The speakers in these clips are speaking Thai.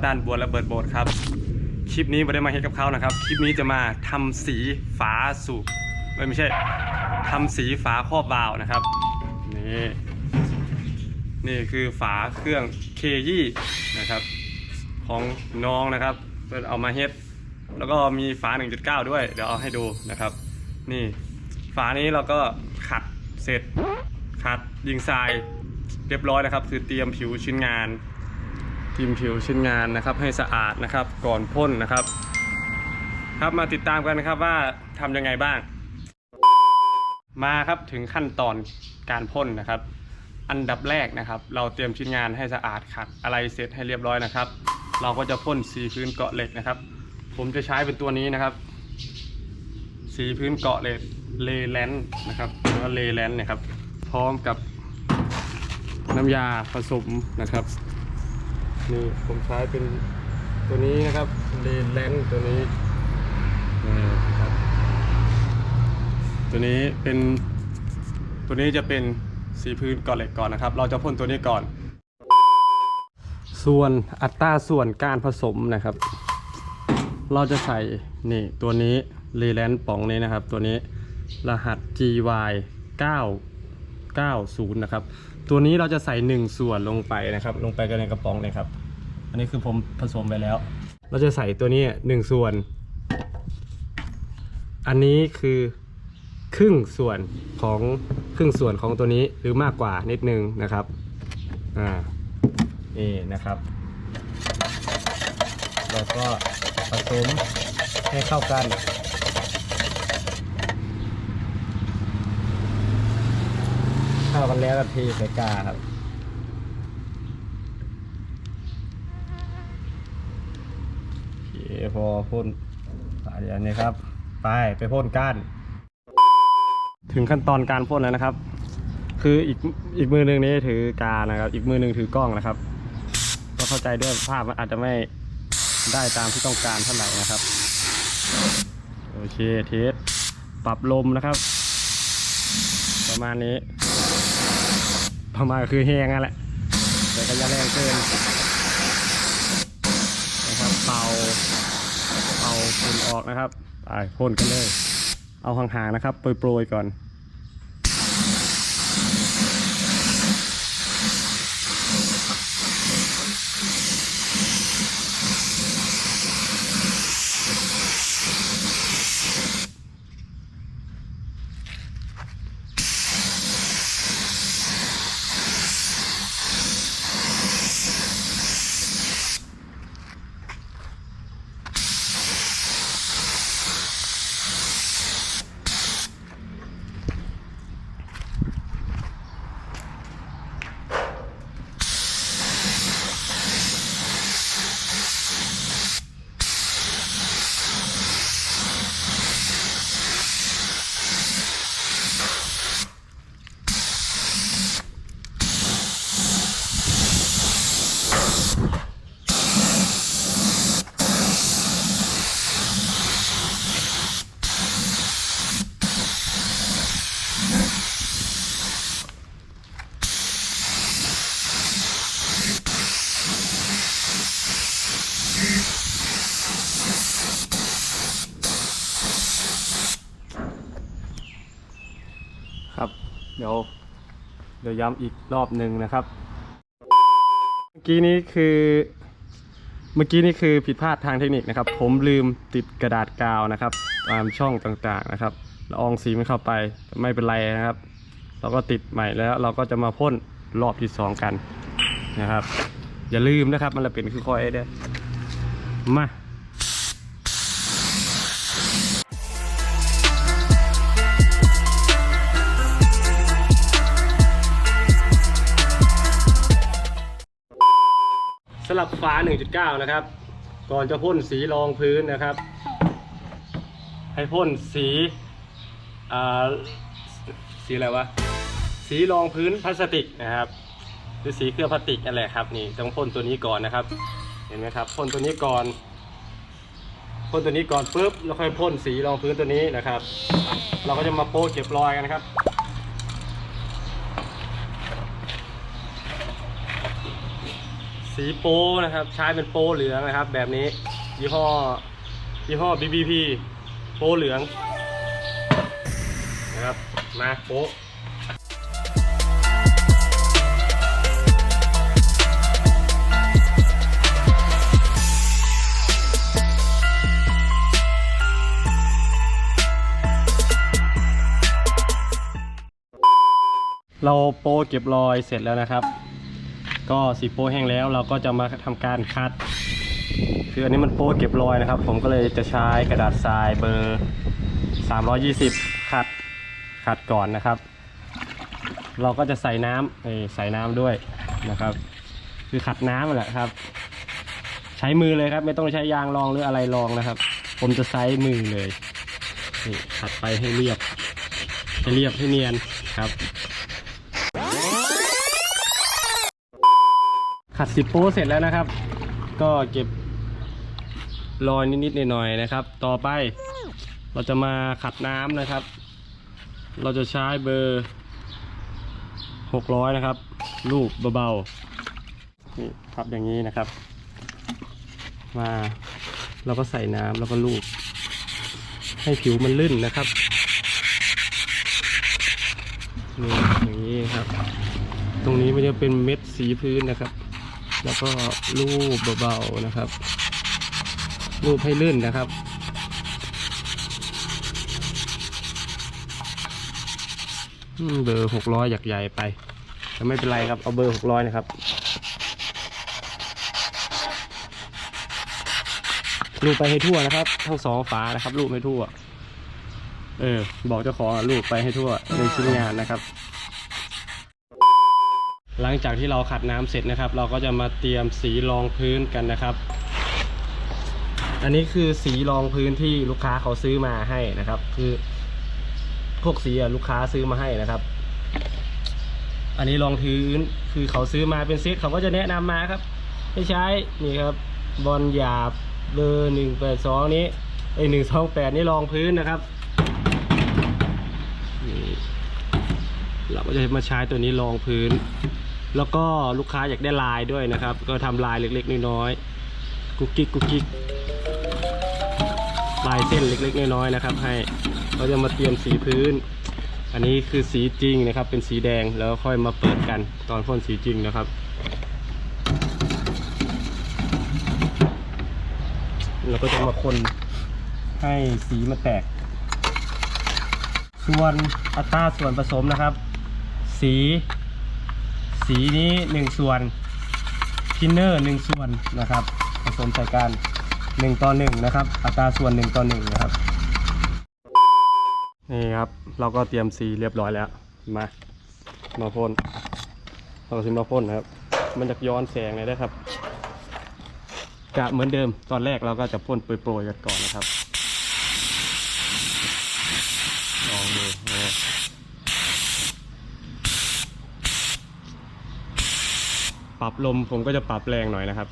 มาด้านบัวและเบิดโบสถ์ครับ คลิปนี้ไม่ได้มาเฮ็ดกับเขานะครับ คลิปนี้จะมาทำสีฝาสูบไม่ใช่ทำสีฝาครอบวาล์วนะครับ นี่นี่คือฝาเครื่องเคยี่นะครับ ของน้องนะครับเพิ่นเอามาเฮ็ด แล้วก็มีฝา 1.9 ด้วย เดี๋ยวเอาให้ดูนะครับ นี่ฝานี้เราก็ขัดเสร็จขัดยิงทรายเรียบร้อยนะครับ คือเตรียมผิวชิ้นงาน เตรียมผิวชิ้นงานนะครับ ให้สะอาดนะครับก่อนพ่นนะครับ ครับมาติดตามกันนะครับว่าทำยังไงบ้าง มาครับถึงขั้นตอนการพ่นนะครับ อันดับแรกนะครับ เราเตรียมชิ้นงานให้สะอาดขัดอะไรเสร็จให้เรียบร้อยนะครับ เราก็จะพ่นสีพื้นเกาะเหล็กนะครับ ผมจะใช้เป็นตัวนี้นะครับ สีพื้นเกาะเหล็กเลแลนด์นะครับหรือว่าเลแลนด์นะครับ พร้อมกับน้ำยาผสมนะครับ นี่ผมใช้เป็นตัวนี้นะครับเลแลนด์ตัวนี้นี่ครับ ตัวนี้เป็นตัวนี้จะเป็นสีพื้นเกาะเหล็กก่อนนะครับ เราจะพ่นตัวนี้ก่อน ส่วนอัตราส่วนการผสมนะครับ เราจะใส่นี่ตัวนี้รีแลนป๋องนี้นะครับ ตัวนี้รหัส GY 990 นะครับ ตัวนี้เราจะใส่ 1 ส่วนลงไปนะครับ ลงไปกันในกระป๋องเลยครับ อันนี้คือผมผสมไปแล้ว เราจะใส่ตัวนี้1ส่วน อันนี้คือครึ่งส่วนของครึ่งส่วนของตัวนี้หรือมากกว่านิดนึงนะครับ อ่า นี่นะครับแล้วก็ผสมให้เข้ากันเข้ากันแล้วก็เทใส่กาครับโอเค พอพ่นสายอันนี้ครับ ไปไปพ่นก้าน ถึงขั้นตอนการพ่นแล้วนะครับ คืออีกอีกมือหนึ่งนี้ถือกานะครับ อีกมือหนึ่งถือกล้องนะครับ ก็เข้าใจด้วยภาพมันอาจจะไม่ได้ตามที่ต้องการเท่าไหร่นะครับ โอเคเทสปรับลมนะครับ ประมาณนี้ ประมาณคือแห้งนั่นแหละแต่ก็อย่าแรงเกินนะครับเป่าเป่า ฝุ่นออกนะครับไปพ่นกันเลย เอาห่างๆนะครับโปรยๆก่อน เดี๋ยวเดี๋ยวย้ำอีกรอบหนึ่งนะครับ เมื่อกี้นี้คือ เมื่อกี้นี่คือผิดพลาดทางเทคนิคนะครับ ผมลืมติดกระดาษกาวนะครับ ตามช่องต่างๆนะครับละอองสีไม่เข้าไปไม่เป็นไรนะครับ เราก็ติดใหม่แล้วเราก็จะมาพ่นรอบที่สองกันนะครับ อย่าลืมนะครับมันจะเป็นคือคอยเด้มา ฝา 1.9 นะครับ ก่อนจะพ่นสีรองพื้นนะครับ ให้พ่นสีอ่าสีอะไรวะ สีรองพื้นพลาสติกนะครับ หรือสีเคลือบพลาสติกนั่นแหละครับนี่ต้องพ่นตัวนี้ก่อนนะครับ เห็นไหมครับพ่นตัวนี้ก่อนพ่นตัวนี้ก่อนปุ๊บแล้วค่อยพ่นสีรองพื้นตัวนี้นะครับ เราก็จะมาโป๊เก็บรอยกันนะครับ สีโป้นะครับ ใช้เป็นโป้เหลืองนะครับ แบบนี้ยี่ห้อยี่ห้อ BBP โป้เหลืองนะครับมาโป้เราโป้เก็บรอยเสร็จแล้วนะครับ ก็สีโป้แห้งแล้ว เราก็จะมาทำการคัด คืออันนี้มันโป้เก็บรอยนะครับ ผมก็เลยจะใช้กระดาษทรายเบอร์ 320ขัดขัดก่อนนะครับ เราก็จะใส่น้ำเอใส่น้ำด้วยนะครับ คือขัดน้ำแหละครับ ใช้มือเลยครับ ไม่ต้องใช้ยางรองหรืออะไรรองนะครับ ผมจะใช้มือเลยนี่ขัดไปให้เรียบให้เรียบให้เนียนครับ ขัดสิบโป้เสร็จแล้วนะครับ ก็เก็บรอยนิดๆหน่อยๆนะครับ ต่อไปเราจะมาขัดน้ำนะครับ เราจะใช้เบอร์600นะครับ ลูบเบาๆนี่พับอย่างนี้นะครับ มาเราก็ใส่น้ำแล้วก็ลูบให้ผิวมันลื่นนะครับนี่อย่างนี้ครับ ตรงนี้มันจะเป็นเม็ดสีพื้นนะครับ แล้วก็ลูบเบาๆนะครับลูบให้ลื่นนะครับ เบอร์หกร้อยอยากใหญ่ไปแต่ไม่เป็นไรครับ เอาเบอร์หกร้อยนะครับ ลูบไปให้ทั่วนะครับ ทั้งสองฝานะครับ ลูบให้ทั่ว เออ บอกเจ้าของลูบไปให้ทั่วในชิ้นงานนะครับ หลังจากที่เราขัดน้ำเสร็จนะครับ เราก็จะมาเตรียมสีรองพื้นกันนะครับ อันนี้คือสีรองพื้นที่ลูกค้าเขาซื้อมาให้นะครับ คือ พวกสีอะลูกค้าซื้อมาให้นะครับ อันนี้รองพื้นคือเขาซื้อมาเป็นเซตเขาก็จะแนะนำมาครับ ให้ใช้นี่ครับบอลหยาบเบอร์หนึ่งแปดสองนี้ไอหนึ่งสองแปดนี่รองพื้นนะครับเราก็จะมาใช้ตัวนี้รองพื้น แล้วก็ลูกค้าอยากได้ลายด้วยนะครับ ก็ทำลายเล็กๆน้อยๆกุ๊กกิ๊กกุ๊กกิ๊กลายเส้นเล็กๆน้อยๆนะครับ ให้เราจะมาเตรียมสีพื้น อันนี้คือสีจริงนะครับ เป็นสีแดงแล้วค่อยมาเปิดกันตอนพ่นสีจริงนะครับเราก็จะมาคนให้สีมันแตก ส่วนอัตราส่วนผสมนะครับ สี สีนี้หนึ่งส่วนทินเนอร์หนึ่งส่วนนะครับ ผสมใส่กันหนึ่งต่อหนึ่งนะครับ อัตราส่วนหนึ่งต่อหนึ่งนะครับ นี่ครับ เราก็เตรียมสีเรียบร้อยแล้ว มามาพ่นเราก็ซิมาพ่นนะครับ มันจะย้อนแสงเลยนะครับกะเหมือนเดิมตอนแรกเราก็จะพ่นโปรยๆกันก่อนนะครับ ลองดูนะ ปรับลมผมก็จะปรับแรงหน่อยนะครับ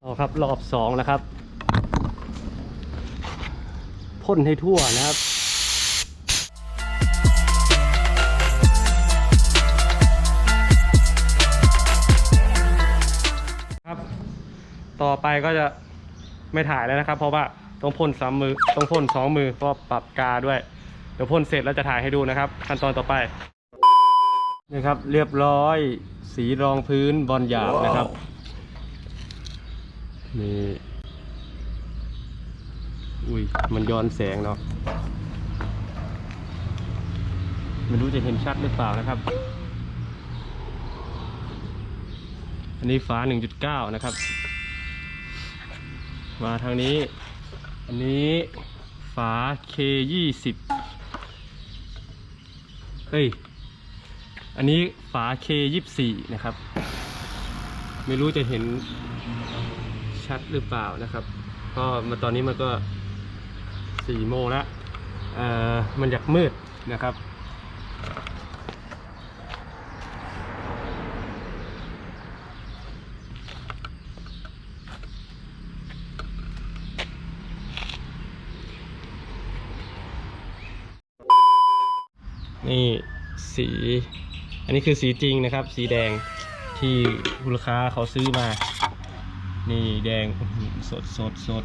เอาครับรอบสองนะครับ พ่นให้ทั่วนะครับ ต่อไปก็จะไม่ถ่ายแล้วนะครับ เพราะว่าต้องพ่นสามมือต้องพ่นสองมือก็ปรับกาด้วย เดี๋ยวพ่นเสร็จแล้วจะถ่ายให้ดูนะครับ ขั้นตอนต่อไปนี่ครับ เรียบร้อย สีรองพื้นบอลหยาบนะครับนี่อุ้ยมันย้อนแสงเนาะไม่รู้จะเห็นชัดหรือเปล่านะครับ อันนี้ฝา1.9 นะครับ มาทางนี้ อันนี้ฝา K20 เอ้ย อันนี้ฝา K24 นะครับ ไม่รู้จะเห็นชัดหรือเปล่านะครับ ก็มาตอนนี้มันก็สี่โมงแล้วเอ่อมันอยากมืดนะครับ ค นี่ สี อันนี้คือสีจริงนะครับ สีแดงที่ลูกค้าเขาซื้อมา นี่แดงสดสดสด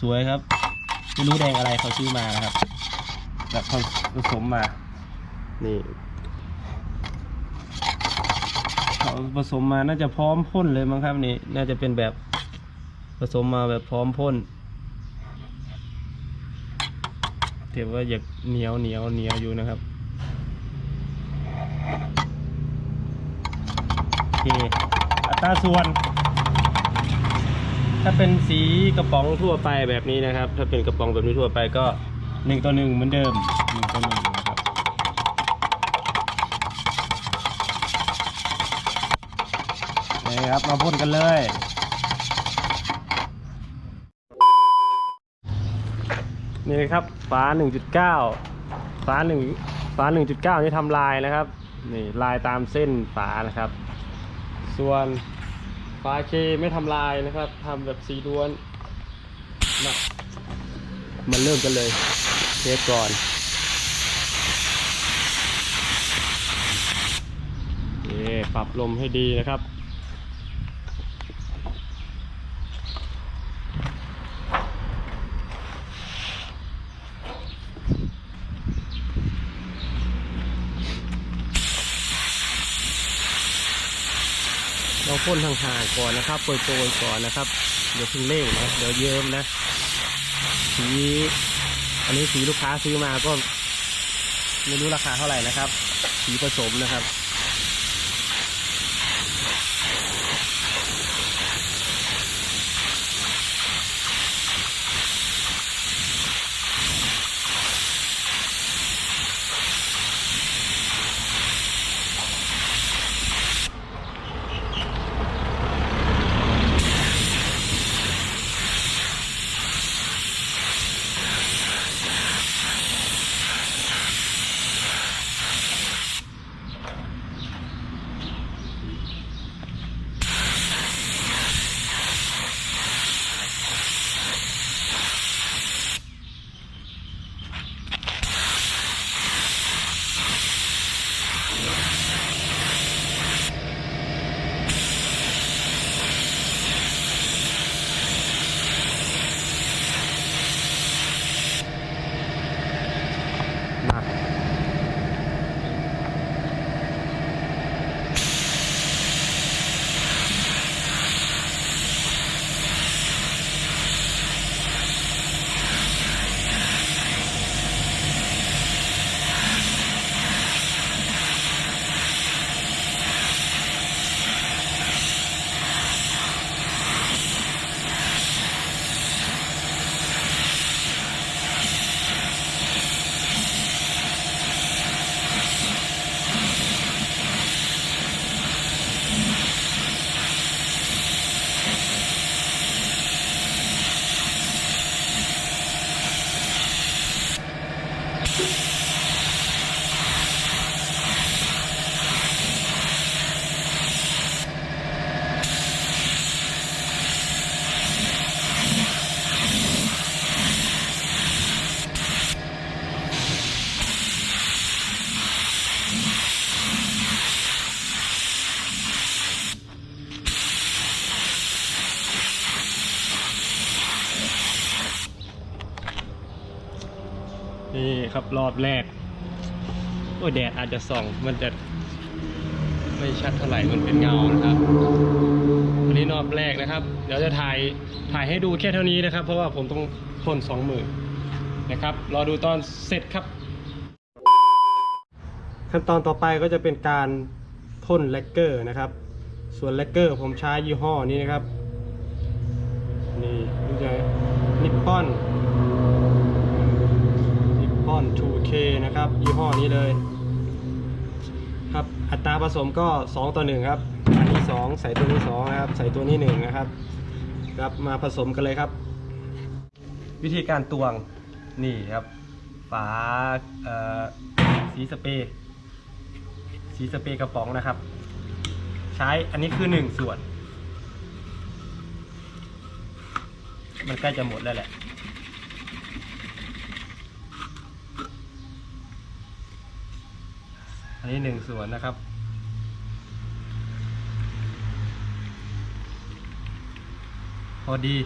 สวยครับไม่รู้แดงอะไรเขาซื้อมานะครับแบบเขาผสมมา นี่เขาผสมมาน่าจะพร้อมพ่นเลยมั้งครับนี่ น่าจะเป็นแบบผสมมาแบบพร้อมพ่น แต่ว่าอยากเหนียวเหนียวเหนียวอยู่นะครับโอเคอัตราส่วน ถ้าเป็นสีกระป๋องทั่วไปแบบนี้นะครับ ถ้าเป็นกระป๋องแบบนี้ทั่วไปก็หนึ่งต่อหนึ่งเหมือนเดิมหนึ่งต่อหนึ่งนะครับนี่ครับมาพ่นกันเลย นี่นะครับฝา1.9ฝา1ฝา1.9 นี่ทำลายนะครับนี่ลายตามเส้นฝานะครับ ส่วนฝาเคไม่ทำลายนะครับทำแบบสีล้วนมามันเริ่มกันเลยเทสก่อนนี่ปรับลมให้ดีนะครับ พ่นห่างๆก่อนนะครับโปรยๆก่อนนะครับเดี๋ยวเพิ่งเร่งนะเดี๋ยวเยิ้มนะสีอันนี้สีลูกค้าซื้อมาก็ ไม่รู้ราคาเท่าไหร่นะครับ สีผสมนะครับ รอบแรก โอ้ยแดดอาจจะส่อง มันจะไม่ชัดเท่าไหร่ มันเป็นเงานะครับอันนี้รอบแรกนะครับ เดี๋ยวจะถ่ายถ่ายให้ดูแค่เท่านี้นะครับ เพราะว่าผมต้องพ่นสองหมือนนะครับ รอดูตอนเสร็จครับ ขั้นตอนต่อไปก็จะเป็นการพ่นแลกเกอร์นะครับ ส่วนแลกเกอร์ผมใช้ยี่ห้อนี้นะครับ นี่นี่จนิปปอน อน 2K นะครับยี่ห้อนี้เลย ครับ อัตราผสมก็ 2 ต่อ 1 ครับ อันนี้ 2 ใส่ตัวนี้ 2 นะครับ ใส่ตัวนี้ 1 นะครับ ครับ มาผสมกันเลยครับ วิธีการตวง นี่ครับ ฝาเอ่อสีสเปรย์สีสเปรย์กระป๋องนะครับ ใช้ อันนี้คือ 1 ส่วน มันใกล้จะหมดแล้วแหละ นนี้หนึ่งส่วนนะครับ พอดี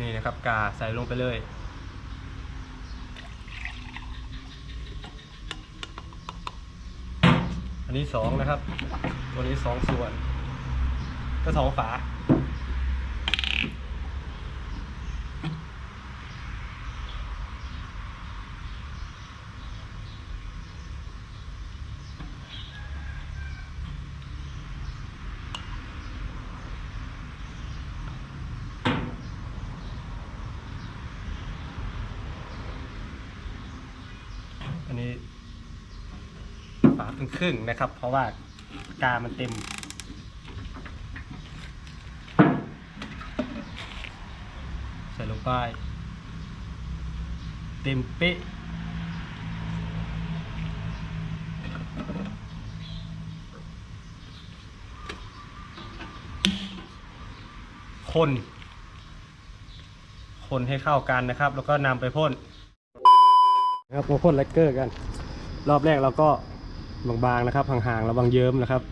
นี่นะครับกาใส่ลงไปเลยอันนี้สองนะครับ ตัวนี้สองส่วน ก็สองฝา อันนี้ฝา ครึ่งนะครับ เพราะว่ากามันเต็ม ใส่ลงไป เต็มเป๊ะคนคนให้เข้ากันนะครับ แล้วก็นำไปพ่นนะครับมาพ่นแลกเกอร์กัน รอบแรกเราก็ บางๆนะครับห่างๆระวังเยิ้มนะครับ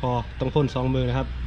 พอต้องพ่นสองมือนะครับ